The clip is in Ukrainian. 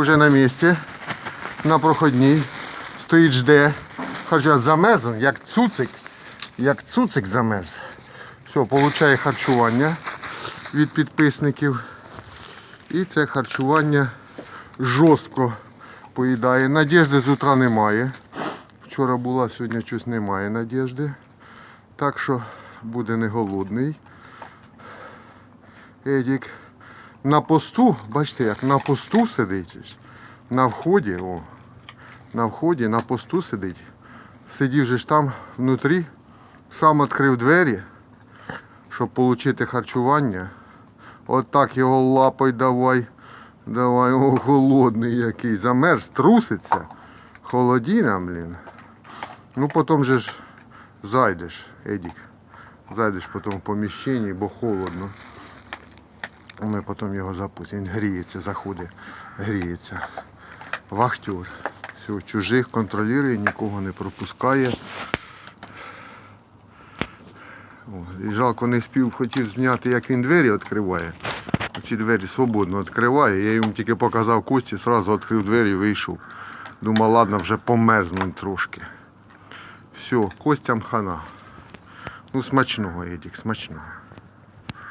уже на місці, на проходній. Стоїть жде. Хоча замерз, як цуцик, як цуцик замерз. Все, получає харчування від підписників. І це харчування жорстко поїдає. Надіжди з утра немає. Вчора була, сьогодні щось немає надіжди. Так що буде не голодний. Едік на посту, бачите, як на посту сидить. На вході, о, на вході, на посту сидить. Сидів же ж там внутрі, сам відкрив двері, щоб отримати харчування. От його лапой давай. Давай, о, голодний який. Замерз, труситься. Холодіна, блін. Ну потім же ж зайдеш, Едік. Зайдеш потім в поміщенні, бо холодно. Ми потім його запустимо. Він гріється, заходить, гріється. Вахтер. Все, чужих контролює, нікого не пропускає. О, і жалко не спів, хотів зняти, як він двері відкриває. Ці двері свободно відкриває. Я йому тільки показав кості, одразу відкрив двері і вийшов. Думав, ладно, вже померзнуть трошки. Все, костям хана. Ну, смачного, Едік, смачного.